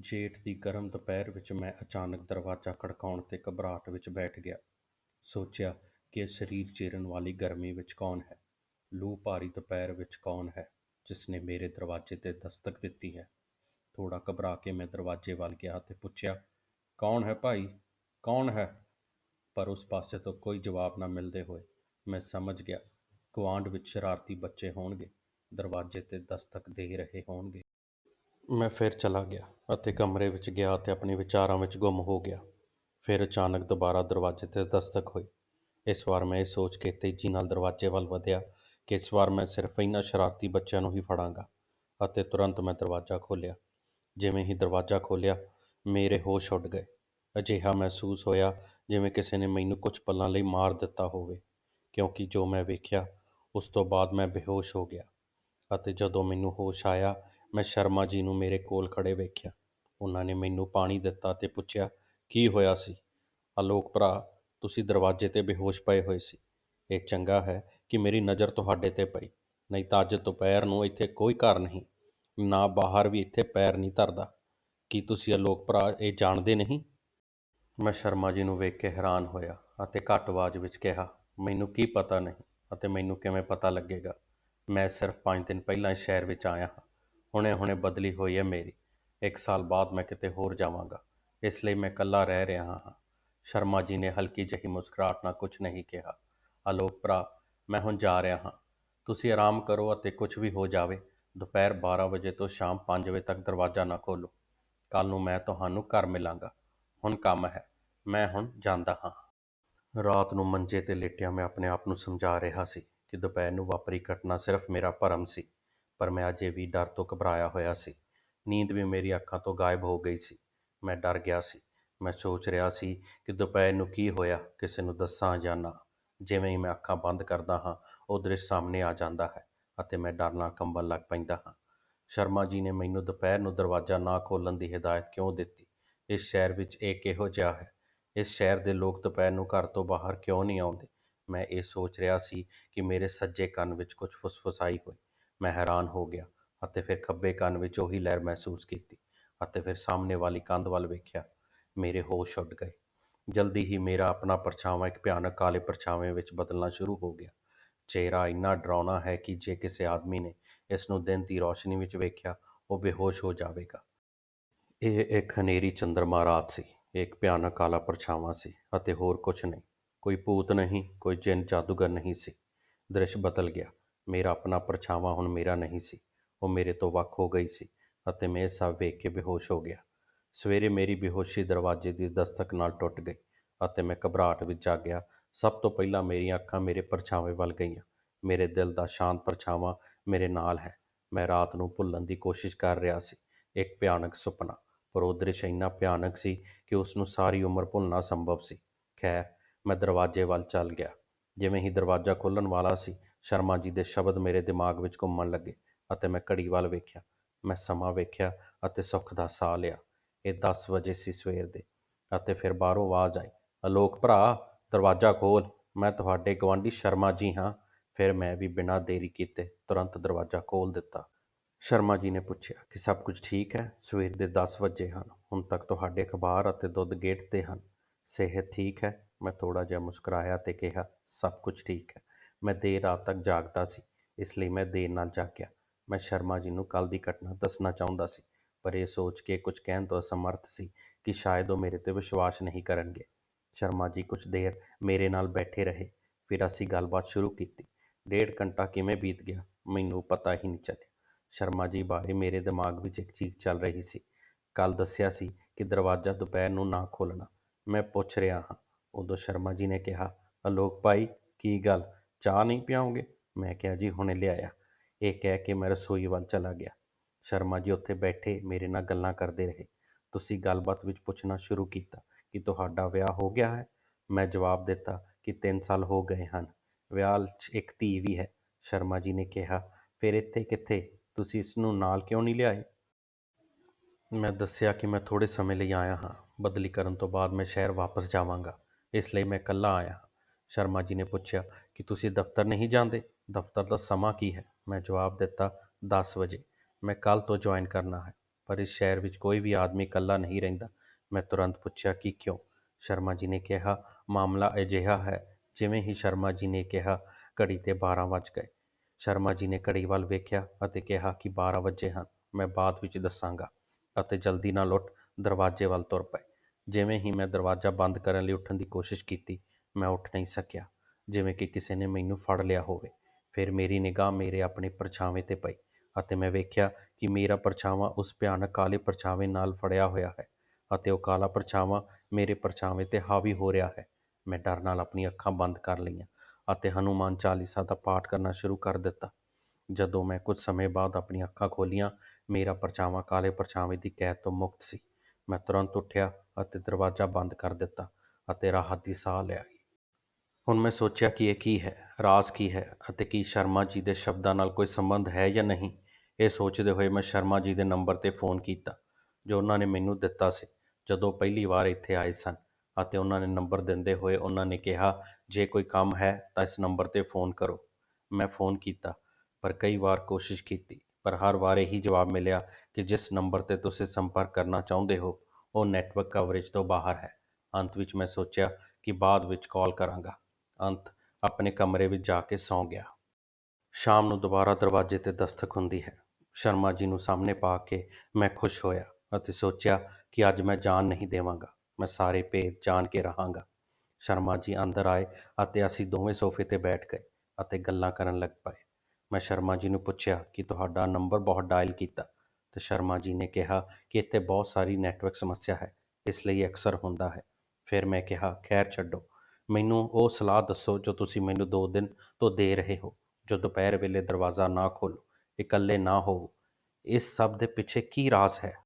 ਜੇਠ ਦੀ ਗਰਮ ਦੁਪਹਿਰ ਵਿੱਚ ਮੈਂ ਅਚਾਨਕ ਦਰਵਾਜ਼ਾ ਖੜਕਾਉਣ 'ਤੇ ਘਬਰਾਹਟ ਵਿੱਚ ਬੈਠ ਗਿਆ। ਸੋਚਿਆ ਕਿ ਇਹ ਸਰੀਰ ਚੀਰਨ ਵਾਲੀ ਗਰਮੀ ਵਿੱਚ ਕੌਣ ਹੈ? ਲੂ ਭਾਰੀ ਦੁਪਹਿਰ ਵਿੱਚ ਕੌਣ ਹੈ, ਜਿਸ ਨੇ ਮੇਰੇ ਦਰਵਾਜ਼ੇ 'ਤੇ ਦਸਤਕ ਦਿੱਤੀ ਹੈ? ਥੋੜ੍ਹਾ ਘਬਰਾ ਕੇ ਮੈਂ ਦਰਵਾਜ਼ੇ ਵੱਲ ਗਿਆ ਅਤੇ ਪੁੱਛਿਆ, "ਕੌਣ ਹੈ ਭਾਈ, ਕੌਣ ਹੈ?" ਪਰ ਉਸ ਪਾਸੇ ਤੋਂ ਕੋਈ ਜਵਾਬ ਨਾ ਮਿਲਦੇ ਹੋਏ ਮੈਂ ਸਮਝ ਗਿਆ, ਗੁਆਂਢ ਵਿੱਚ ਸ਼ਰਾਰਤੀ ਬੱਚੇ ਹੋਣਗੇ, ਦਰਵਾਜ਼ੇ 'ਤੇ ਦਸਤਕ ਦੇ ਰਹੇ ਹੋਣਗੇ। ਮੈਂ ਫਿਰ ਚਲਾ ਗਿਆ ਅਤੇ ਕਮਰੇ ਵਿੱਚ ਗਿਆ ਅਤੇ ਆਪਣੇ ਵਿਚਾਰਾਂ ਵਿੱਚ ਗੁੰਮ ਹੋ ਗਿਆ। ਫਿਰ ਅਚਾਨਕ ਦੁਬਾਰਾ ਦਰਵਾਜ਼ੇ 'ਤੇ ਦਸਤਕ ਹੋਈ। ਇਸ ਵਾਰ ਮੈਂ ਇਹ ਸੋਚ ਕੇ ਤੇਜ਼ੀ ਨਾਲ ਦਰਵਾਜ਼ੇ ਵੱਲ ਵਧਿਆ ਕਿ ਇਸ ਵਾਰ ਮੈਂ ਸਿਰਫ਼ ਇਹਨਾਂ ਸ਼ਰਾਰਤੀ ਬੱਚਿਆਂ ਨੂੰ ਹੀ ਫੜਾਂਗਾ ਅਤੇ ਤੁਰੰਤ ਮੈਂ ਦਰਵਾਜ਼ਾ ਖੋਲ੍ਹਿਆ। ਜਿਵੇਂ ਹੀ ਦਰਵਾਜ਼ਾ ਖੋਲ੍ਹਿਆ, ਮੇਰੇ ਹੋਸ਼ ਉੱਡ ਗਏ। ਅਜਿਹਾ ਮਹਿਸੂਸ ਹੋਇਆ ਜਿਵੇਂ ਕਿਸੇ ਨੇ ਮੈਨੂੰ ਕੁਝ ਪਲਾਂ ਲਈ ਮਾਰ ਦਿੱਤਾ ਹੋਵੇ, ਕਿਉਂਕਿ ਜੋ ਮੈਂ ਵੇਖਿਆ, ਉਸ ਤੋਂ ਬਾਅਦ ਮੈਂ ਬੇਹੋਸ਼ ਹੋ ਗਿਆ ਅਤੇ ਜਦੋਂ ਮੈਨੂੰ ਹੋਸ਼ ਆਇਆ, ਮੈਂ ਸ਼ਰਮਾ ਜੀ ਨੂੰ ਮੇਰੇ ਕੋਲ ਖੜ੍ਹੇ ਵੇਖਿਆ। ਉਨ੍ਹਾਂ ਨੇ ਮੈਨੂੰ ਪਾਣੀ ਦਿੱਤਾ ਅਤੇ ਪੁੱਛਿਆ, "ਕੀ ਹੋਇਆ ਸੀ?" "ਆਲੋਕ ਭਰਾ, ਤੁਸੀਂ ਦਰਵਾਜ਼ੇ 'ਤੇ ਬੇਹੋਸ਼ ਪਏ ਹੋਏ ਸੀ। ਇਹ ਚੰਗਾ ਹੈ ਕਿ ਮੇਰੀ ਨਜ਼ਰ ਤੁਹਾਡੇ 'ਤੇ ਪਈ, ਨਹੀਂ ਤਾਂ ਅੱਜ ਦੁਪਹਿਰ ਨੂੰ ਇੱਥੇ ਕੋਈ ਘਰ ਨਹੀਂ, ਨਾ ਬਾਹਰ ਵੀ ਇੱਥੇ ਪੈਰ ਨਹੀਂ ਧਰਦਾ। ਕੀ ਤੁਸੀਂ ਆਲੋਕ ਭਰਾ ਇਹ ਜਾਣਦੇ ਨਹੀਂ?" ਮੈਂ ਸ਼ਰਮਾ ਜੀ ਨੂੰ ਵੇਖ ਕੇ ਹੈਰਾਨ ਹੋਇਆ ਅਤੇ ਘੱਟ ਆਵਾਜ਼ ਵਿੱਚ ਕਿਹਾ, "ਮੈਨੂੰ ਕੀ ਪਤਾ ਨਹੀਂ ਅਤੇ ਮੈਨੂੰ ਕਿਵੇਂ ਪਤਾ ਲੱਗੇਗਾ? ਮੈਂ ਸਿਰਫ਼ ਪੰਜ ਦਿਨ ਪਹਿਲਾਂ ਇਸ ਸ਼ਹਿਰ ਵਿੱਚ ਆਇਆ ਹਾਂ। ਹੁਣੇ-ਹੁਣੇ ਬਦਲੀ ਹੋਈ ਹੈ ਮੇਰੀ। ਇੱਕ ਸਾਲ ਬਾਅਦ ਮੈਂ ਕਿਤੇ ਹੋਰ ਜਾਵਾਂਗਾ, ਇਸ ਲਈ ਮੈਂ ਇਕੱਲਾ ਰਹਿ ਰਿਹਾ ਹਾਂ।" ਸ਼ਰਮਾ ਜੀ ਨੇ ਹਲਕੀ ਜਿਹੀ ਮੁਸਕਰਾਹਟ ਨਾਲ ਕੁਝ ਨਹੀਂ ਕਿਹਾ। "ਆਲੋਕ ਭਰਾ, ਮੈਂ ਹੁਣ ਜਾ ਰਿਹਾ ਹਾਂ। ਤੁਸੀਂ ਆਰਾਮ ਕਰੋ ਅਤੇ ਕੁਝ ਵੀ ਹੋ ਜਾਵੇ, ਦੁਪਹਿਰ ਬਾਰਾਂ ਵਜੇ ਤੋਂ ਸ਼ਾਮ ਪੰਜ ਵਜੇ ਤੱਕ ਦਰਵਾਜ਼ਾ ਨਾ ਖੋਲ੍ਹੋ। ਕੱਲ੍ਹ ਨੂੰ ਮੈਂ ਤੁਹਾਨੂੰ ਘਰ ਮਿਲਾਂਗਾ। ਹੁਣ ਕੰਮ ਹੈ, ਮੈਂ ਹੁਣ ਜਾਂਦਾ ਹਾਂ।" ਰਾਤ ਨੂੰ ਮੰਜੇ 'ਤੇ ਲੇਟਿਆ ਮੈਂ ਆਪਣੇ ਆਪ ਨੂੰ ਸਮਝਾ ਰਿਹਾ ਸੀ ਕਿ ਦੁਪਹਿਰ ਨੂੰ ਵਾਪਰੀ ਘਟਨਾ ਸਿਰਫ਼ ਮੇਰਾ ਭਰਮ ਸੀ, ਪਰ ਮੈਂ ਅਜੇ ਵੀ ਡਰ ਤੋਂ ਘਬਰਾਇਆ ਹੋਇਆ ਸੀ। ਨੀਂਦ ਵੀ ਮੇਰੀ ਅੱਖਾਂ ਤੋਂ ਗਾਇਬ ਹੋ ਗਈ ਸੀ। ਮੈਂ ਡਰ ਗਿਆ ਸੀ। ਮੈਂ ਸੋਚ ਰਿਹਾ ਸੀ ਕਿ ਦੁਪਹਿਰ ਨੂੰ ਕੀ ਹੋਇਆ, ਕਿਸੇ ਨੂੰ ਦੱਸਾਂ ਜਾਂ ਨਾ। ਜਿਵੇਂ ਹੀ ਮੈਂ ਅੱਖਾਂ ਬੰਦ ਕਰਦਾ ਹਾਂ, ਉਹ ਦ੍ਰਿਸ਼ ਸਾਹਮਣੇ ਆ ਜਾਂਦਾ ਹੈ ਅਤੇ ਮੈਂ ਡਰ ਨਾਲ ਕੰਬਣ ਲੱਗ ਪੈਂਦਾ ਹਾਂ। ਸ਼ਰਮਾ ਜੀ ਨੇ ਮੈਨੂੰ ਦੁਪਹਿਰ ਨੂੰ ਦਰਵਾਜ਼ਾ ਨਾ ਖੋਲ੍ਹਣ ਦੀ ਹਦਾਇਤ ਕਿਉਂ ਦਿੱਤੀ? ਇਸ ਸ਼ਹਿਰ ਵਿੱਚ ਇਹ ਕਿਹੋ ਜਿਹਾ ਹੈ? ਇਸ ਸ਼ਹਿਰ ਦੇ ਲੋਕ ਦੁਪਹਿਰ ਨੂੰ ਘਰ ਤੋਂ ਬਾਹਰ ਕਿਉਂ ਨਹੀਂ ਆਉਂਦੇ? ਮੈਂ ਇਹ ਸੋਚ ਰਿਹਾ ਸੀ ਕਿ ਮੇਰੇ ਸੱਜੇ ਕੰਨ ਵਿੱਚ ਕੁਝ ਫੁਸਫੁਸਾਈ ਹੋਈ। ਮੈਂ ਹੈਰਾਨ ਹੋ ਗਿਆ ਅਤੇ ਫਿਰ ਖੱਬੇ ਕੰਨ ਵਿੱਚ ਉਹੀ ਲਹਿਰ ਮਹਿਸੂਸ ਕੀਤੀ ਅਤੇ ਫਿਰ ਸਾਹਮਣੇ ਵਾਲੀ ਕੰਧ ਵੱਲ ਵੇਖਿਆ। ਮੇਰੇ ਹੋਸ਼ ਉੱਡ ਗਏ। ਜਲਦੀ ਹੀ ਮੇਰਾ ਆਪਣਾ ਪਰਛਾਵਾਂ ਇੱਕ ਭਿਆਨਕ ਕਾਲੇ ਪਰਛਾਵੇਂ ਵਿੱਚ ਬਦਲਣਾ ਸ਼ੁਰੂ ਹੋ ਗਿਆ। ਚਿਹਰਾ ਇੰਨਾ ਡਰਾਉਣਾ ਹੈ ਕਿ ਜੇ ਕਿਸੇ ਆਦਮੀ ਨੇ ਇਸ ਨੂੰ ਦਿਨ ਦੀ ਰੌਸ਼ਨੀ ਵਿੱਚ ਵੇਖਿਆ, ਉਹ ਬੇਹੋਸ਼ ਹੋ ਜਾਵੇਗਾ। ਇਹ ਇੱਕ ਹਨੇਰੀ ਚੰਦਰਮਾ ਰਾਤ ਸੀ। ਇਹ ਇੱਕ ਭਿਆਨਕ ਕਾਲਾ ਪਰਛਾਵਾਂ ਸੀ ਅਤੇ ਹੋਰ ਕੁਝ ਨਹੀਂ। ਕੋਈ ਭੂਤ ਨਹੀਂ, ਕੋਈ ਜਿੰਨ ਜਾਦੂਗਰ ਨਹੀਂ ਸੀ। ਦ੍ਰਿਸ਼ ਬਦਲ ਗਿਆ। ਮੇਰਾ ਆਪਣਾ ਪਰਛਾਵਾਂ ਹੁਣ ਮੇਰਾ ਨਹੀਂ ਸੀ। ਉਹ ਮੇਰੇ ਤੋਂ ਵੱਖ ਹੋ ਗਈ ਸੀ ਅਤੇ ਮੈਂ ਇਹ ਸਭ ਵੇਖ ਕੇ ਬੇਹੋਸ਼ ਹੋ ਗਿਆ। ਸਵੇਰੇ ਮੇਰੀ ਬੇਹੋਸ਼ੀ ਦਰਵਾਜ਼ੇ ਦੀ ਦਸਤਕ ਨਾਲ ਟੁੱਟ ਗਈ ਅਤੇ ਮੈਂ ਘਬਰਾਹਟ ਵਿੱਚ ਜਾਗਿਆ। ਸਭ ਤੋਂ ਪਹਿਲਾਂ ਮੇਰੀਆਂ ਅੱਖਾਂ ਮੇਰੇ ਪਰਛਾਵੇਂ ਵੱਲ ਗਈਆਂ। ਮੇਰੇ ਦਿਲ ਦਾ ਸ਼ਾਂਤ ਪਰਛਾਵਾਂ ਮੇਰੇ ਨਾਲ ਹੈ। ਮੈਂ ਰਾਤ ਨੂੰ ਭੁੱਲਣ ਦੀ ਕੋਸ਼ਿਸ਼ ਕਰ ਰਿਹਾ ਸੀ, ਇੱਕ ਭਿਆਨਕ ਸੁਪਨਾ, ਪਰ ਉਹ ਦ੍ਰਿਸ਼ ਇੰਨਾ ਭਿਆਨਕ ਸੀ ਕਿ ਉਸ ਨੂੰ ਸਾਰੀ ਉਮਰ ਭੁੱਲਣਾ ਸੰਭਵ ਸੀ। ਖੈਰ, ਮੈਂ ਦਰਵਾਜ਼ੇ ਵੱਲ ਚੱਲ ਗਿਆ। ਜਿਵੇਂ ਹੀ ਦਰਵਾਜ਼ਾ ਖੁੱਲ੍ਹਣ ਵਾਲਾ ਸੀ, ਸ਼ਰਮਾ ਜੀ ਦੇ ਸ਼ਬਦ ਮੇਰੇ ਦਿਮਾਗ ਵਿੱਚ ਘੁੰਮਣ ਲੱਗੇ ਅਤੇ ਮੈਂ ਘੜੀ ਵੱਲ ਵੇਖਿਆ। ਮੈਂ ਸਮਾਂ ਵੇਖਿਆ ਅਤੇ ਸੁੱਖ ਦਾ ਸਾਹ ਲਿਆ। ਇਹ ਦਸ ਵਜੇ ਸੀ ਸਵੇਰ ਦੇ ਅਤੇ ਫਿਰ ਬਾਹਰੋਂ ਆਵਾਜ਼ ਆਈ, ਅਲੋਕ ਭਰਾ, ਦਰਵਾਜ਼ਾ ਖੋਲ੍ਹ, ਮੈਂ ਤੁਹਾਡੇ ਗੁਆਂਢੀ ਸ਼ਰਮਾ ਜੀ ਹਾਂ।" ਫਿਰ ਮੈਂ ਵੀ ਬਿਨਾਂ ਦੇਰੀ ਕੀਤੇ ਤੁਰੰਤ ਦਰਵਾਜ਼ਾ ਖੋਲ੍ਹ ਦਿੱਤਾ। ਸ਼ਰਮਾ ਜੀ ਨੇ ਪੁੱਛਿਆ, ਕਿ ਸਭ ਕੁਝ ਠੀਕ ਹੈ? ਸਵੇਰ ਦੇ ਦਸ ਵੱਜੇ ਹਨ। ਹੁਣ ਤੱਕ ਤੁਹਾਡੇ ਅਖ਼ਬਾਰ ਅਤੇ ਦੁੱਧ ਗੇਟ 'ਤੇ ਹਨ। ਸਿਹਤ ਠੀਕ ਹੈ?" ਮੈਂ ਥੋੜ੍ਹਾ ਜਿਹਾ ਮੁਸਕਰਾਇਆ ਅਤੇ ਕਿਹਾ, "ਸਭ ਕੁਝ ਠੀਕ ਹੈ। ਮੈਂ ਦੇਰ ਰਾਤ ਤੱਕ ਜਾਗਦਾ ਸੀ, ਇਸ ਲਈ ਮੈਂ ਦੇਰ ਨਾਲ ਜਾਗਿਆ।" ਮੈਂ ਸ਼ਰਮਾ ਜੀ ਨੂੰ ਕੱਲ੍ਹ ਦੀ ਘਟਨਾ ਦੱਸਣਾ ਚਾਹੁੰਦਾ ਸੀ, ਪਰ ਇਹ ਸੋਚ ਕੇ ਕੁਝ ਕਹਿਣ ਤੋਂ ਅਸਮਰਥ ਸੀ ਕਿ ਸ਼ਾਇਦ ਉਹ ਮੇਰੇ 'ਤੇ ਵਿਸ਼ਵਾਸ ਨਹੀਂ ਕਰਨਗੇ। ਸ਼ਰਮਾ ਜੀ ਕੁਝ ਦੇਰ ਮੇਰੇ ਨਾਲ ਬੈਠੇ ਰਹੇ। ਫਿਰ ਅਸੀਂ ਗੱਲਬਾਤ ਸ਼ੁਰੂ ਕੀਤੀ। ਡੇਢ ਘੰਟਾ ਕਿਵੇਂ ਬੀਤ ਗਿਆ, ਮੈਨੂੰ ਪਤਾ ਹੀ ਨਹੀਂ ਚੱਲਿਆ। ਸ਼ਰਮਾ ਜੀ ਬਾਰੇ ਮੇਰੇ ਦਿਮਾਗ ਵਿੱਚ ਇੱਕ ਚੀਜ਼ ਚੱਲ ਰਹੀ ਸੀ। ਕੱਲ੍ਹ ਦੱਸਿਆ ਸੀ ਕਿ ਦਰਵਾਜ਼ਾ ਦੁਪਹਿਰ ਨੂੰ ਨਾ ਖੋਲ੍ਹਣਾ। ਮੈਂ ਪੁੱਛ ਰਿਹਾ ਹਾਂ। ਉਦੋਂ ਸ਼ਰਮਾ ਜੀ ਨੇ ਕਿਹਾ, ਅਲੋਕ ਭਾਈ, ਕੀ ਗੱਲ, ਚਾਹ ਨਹੀਂ ਪਿਆਓਗੇ?" ਮੈਂ ਕਿਹਾ, "ਜੀ, ਹੁਣੇ ਲਿਆਇਆ।" ਇਹ ਕਹਿ ਕੇ ਮੈਂ ਰਸੋਈ ਵੱਲ ਚਲਾ ਗਿਆ। ਸ਼ਰਮਾ ਜੀ ਉੱਥੇ ਬੈਠੇ ਮੇਰੇ ਨਾਲ ਗੱਲਾਂ ਕਰਦੇ ਰਹੇ। ਤੁਸੀਂ ਗੱਲਬਾਤ ਵਿੱਚ ਪੁੱਛਣਾ ਸ਼ੁਰੂ ਕੀਤਾ ਕਿ ਤੁਹਾਡਾ ਵਿਆਹ ਹੋ ਗਿਆ ਹੈ। ਮੈਂ ਜਵਾਬ ਦਿੱਤਾ ਕਿ ਤਿੰਨ ਸਾਲ ਹੋ ਗਏ ਹਨ। ਵਿਆਹ 'ਚ ਇੱਕ ਧੀ ਵੀ ਹੈ। ਸ਼ਰਮਾ ਜੀ ਨੇ ਕਿਹਾ, "ਫਿਰ ਇੱਥੇ ਕਿੱਥੇ? ਤੁਸੀਂ ਇਸ ਨੂੰ ਨਾਲ ਕਿਉਂ ਨਹੀਂ ਲਿਆਏ?" ਮੈਂ ਦੱਸਿਆ ਕਿ ਮੈਂ ਥੋੜ੍ਹੇ ਸਮੇਂ ਲਈ ਆਇਆ ਹਾਂ। ਬਦਲੀ ਕਰਨ ਤੋਂ ਬਾਅਦ ਮੈਂ ਸ਼ਹਿਰ ਵਾਪਸ ਜਾਵਾਂਗਾ, ਇਸ ਲਈ ਮੈਂ ਇਕੱਲਾ ਆਇਆ ਸ਼ਰਮਾ ਜੀ ਨੇ ਪੁੱਛਿਆ, ਕਿ ਤੁਸੀਂ ਦਫ਼ਤਰ ਨਹੀਂ ਜਾਂਦੇ? ਦਫ਼ਤਰ ਦਾ ਸਮਾਂ ਕੀ ਹੈ?" ਮੈਂ ਜਵਾਬ ਦਿੱਤਾ, "ਦਸ ਵਜੇ। ਮੈਂ ਕੱਲ੍ਹ ਤੋਂ ਜੁਆਇਨ ਕਰਨਾ ਹੈ।" ਪਰ ਇਸ ਸ਼ਹਿਰ ਵਿੱਚ ਕੋਈ ਵੀ ਆਦਮੀ ਇਕੱਲਾ ਨਹੀਂ ਰਹਿੰਦਾ ਮੈਂ ਤੁਰੰਤ ਪੁੱਛਿਆ ਕਿ ਕਿਉਂ ਸ਼ਰਮਾ ਜੀ ਨੇ ਕਿਹਾ ਮਾਮਲਾ ਅਜਿਹਾ ਹੈ ਜਿਵੇਂ ਹੀ ਸ਼ਰਮਾ ਜੀ ਨੇ ਕਿਹਾ ਘੜੀ ਤੇ 12 ਵੱਜ ਗਏ ਸ਼ਰਮਾ ਜੀ ਨੇ ਘੜੀ ਵੱਲ ਵੇਖਿਆ ਅਤੇ ਕਿਹਾ ਕਿ 12 ਵਜੇ ਹਨ ਮੈਂ ਬਾਅਦ ਵਿੱਚ ਦੱਸਾਂਗਾ ਅਤੇ ਜਲਦੀ ਨਾਲ ਉੱਠ ਦਰਵਾਜ਼ੇ ਵੱਲ ਤੁਰ ਪਏ ਜਿਵੇਂ ਹੀ ਮੈਂ ਦਰਵਾਜ਼ਾ ਬੰਦ ਕਰਨ ਲਈ ਉੱਠਣ ਦੀ ਕੋਸ਼ਿਸ਼ ਕੀਤੀ ਮੈਂ ਉੱਠ ਨਹੀਂ ਸਕਿਆ। ਜਿਵੇਂ ਕਿ ਕਿਸੇ ਨੇ ਮੈਨੂੰ ਫੜ ਲਿਆ ਹੋਵੇ। ਫਿਰ ਮੇਰੀ ਨਿਗਾਹ ਮੇਰੇ ਆਪਣੇ ਪਰਛਾਵੇਂ ਤੇ ਪਈ ਅਤੇ ਮੈਂ ਵੇਖਿਆ ਕਿ ਮੇਰਾ ਪਰਛਾਵਾਂ ਉਸ ਭਿਆਨਕ ਕਾਲੇ ਪਰਛਾਵੇਂ ਨਾਲ ਫੜਿਆ ਹੋਇਆ ਹੈ ਅਤੇ ਉਹ ਕਾਲਾ ਪਰਛਾਵਾਂ ਮੇਰੇ ਪਰਛਾਵੇਂ ਤੇ ਹਾਵੀ ਹੋ ਰਿਹਾ ਹੈ। ਮੈਂ ਡਰ ਨਾਲ ਆਪਣੀਆਂ ਅੱਖਾਂ ਬੰਦ ਕਰ ਲਈਆਂ ਅਤੇ ਹਨੂਮਾਨ ਚਾਲੀਸਾ ਦਾ ਪਾਠ ਕਰਨਾ ਸ਼ੁਰੂ ਕਰ ਦਿੱਤਾ। ਜਦੋਂ ਮੈਂ ਕੁਝ ਸਮੇਂ ਬਾਅਦ ਆਪਣੀਆਂ ਅੱਖਾਂ ਖੋਲੀਆਂ ਮੇਰਾ ਪਰਛਾਵਾਂ ਕਾਲੇ ਪਰਛਾਵੇਂ ਦੀ ਕੈਦ ਤੋਂ ਮੁਕਤ ਸੀ। ਮੈਂ ਤੁਰੰਤ ਉੱਠਿਆ ਅਤੇ ਦਰਵਾਜ਼ਾ ਬੰਦ ਕਰ ਦਿੱਤਾ ਅਤੇ ਰਾਹਤ ਦੀ ਸਾਹ ਲਿਆ ਹੁਣ ਮੈਂ ਸੋਚਿਆ ਕਿ ਇਹ ਕੀ ਹੈ, ਰਾਜ਼ ਕੀ ਹੈ ਅਤੇ ਕੀ ਸ਼ਰਮਾ ਜੀ ਦੇ ਸ਼ਬਦਾਂ ਨਾਲ ਕੋਈ ਸੰਬੰਧ ਹੈ ਜਾਂ ਨਹੀਂ? ਇਹ ਸੋਚਦੇ ਹੋਏ ਮੈਂ ਸ਼ਰਮਾ ਜੀ ਦੇ ਨੰਬਰ ਤੇ ਫੋਨ ਕੀਤਾ, ਜੋ ਉਹਨਾਂ ਨੇ ਮੈਨੂੰ ਦਿੱਤਾ ਸੀ। ਜਦੋਂ ਪਹਿਲੀ ਵਾਰ ਇੱਥੇ ਆਏ ਸਨ ਅਤੇ ਉਹਨਾਂ ਨੇ ਨੰਬਰ ਦਿੰਦੇ ਹੋਏ ਉਹਨਾਂ ਨੇ ਕਿਹਾ, ਜੇ ਕੋਈ ਕੰਮ ਹੈ ਤਾਂ ਇਸ ਨੰਬਰ ਤੇ ਫੋਨ ਕਰੋ। ਮੈਂ ਫੋਨ ਕੀਤਾ, ਪਰ ਕਈ ਵਾਰ ਕੋਸ਼ਿਸ਼ ਕੀਤੀ, ਪਰ ਹਰ ਵਾਰ ਇਹੀ ਜਵਾਬ ਮਿਲਿਆ ਕਿ ਜਿਸ ਨੰਬਰ ਤੇ ਤੁਸੀਂ ਸੰਪਰਕ ਕਰਨਾ ਚਾਹੁੰਦੇ ਹੋ, ਉਹ ਨੈਟਵਰਕ ਕਵਰੇਜ ਤੋਂ ਬਾਹਰ ਹੈ। ਅੰਤ ਵਿੱਚ ਮੈਂ ਸੋਚਿਆ ਕਿ ਬਾਅਦ ਵਿੱਚ ਕਾਲ ਕਰਾਂਗਾ। ਅੰਤ ਆਪਣੇ ਕਮਰੇ ਵਿੱਚ ਜਾ ਕੇ ਸੌਂ ਗਿਆ। ਸ਼ਾਮ ਨੂੰ ਦੁਬਾਰਾ ਦਰਵਾਜ਼ੇ ਤੇ ਦਸਤਕ ਹੁੰਦੀ ਹੈ। ਸ਼ਰਮਾ ਜੀ ਨੂੰ ਸਾਹਮਣੇ ਪਾ ਕੇ ਮੈਂ ਖੁਸ਼ ਹੋਇਆ ਅਤੇ ਸੋਚਿਆ ਕਿ ਅੱਜ ਮੈਂ ਜਾਨ ਨਹੀਂ ਦੇਵਾਂਗਾ। ਮੈਂ ਸਾਰੇ ਭੇਦ ਜਾਣ ਕੇ ਰਹਾਂਗਾ। ਸ਼ਰਮਾ ਜੀ ਅੰਦਰ ਆਏ ਅਤੇ ਅਸੀਂ ਦੋਵੇਂ ਸੋਫੇ ਤੇ ਬੈਠ ਗਏ ਅਤੇ ਗੱਲਾਂ ਕਰਨ ਲੱਗ ਪਏ। ਮੈਂ ਸ਼ਰਮਾ ਜੀ ਨੂੰ ਪੁੱਛਿਆ ਕਿ ਤੁਹਾਡਾ ਨੰਬਰ ਬਹੁਤ ਡਾਇਲ ਕੀਤਾ। ਤੇ ਸ਼ਰਮਾ ਜੀ ਨੇ ਕਿਹਾ ਕਿ ਇੱਥੇ ਬਹੁਤ ਸਾਰੀ ਨੈਟਵਰਕ ਸਮੱਸਿਆ ਹੈ, ਇਸ ਲਈ ਅਕਸਰ ਹੁੰਦਾ ਹੈ। ਫਿਰ ਮੈਂ ਕਿਹਾ, ਖੈਰ, ਛੱਡੋ। ਮੈਨੂੰ ਉਹ ਸਲਾਹ ਦੱਸੋ ਜੋ ਤੁਸੀਂ ਮੈਨੂੰ ਦੋ ਦਿਨ ਤੋਂ ਦੇ ਰਹੇ ਹੋ, ਜੋ ਦੁਪਹਿਰ ਵੇਲੇ ਦਰਵਾਜ਼ਾ ਨਾ ਖੋਲੋ ਇਕੱਲੇ ਨਾ ਹੋਵੋ। ਇਸ ਸਭ ਦੇ ਪਿੱਛੇ ਕੀ ਰਾਜ਼ ਹੈ?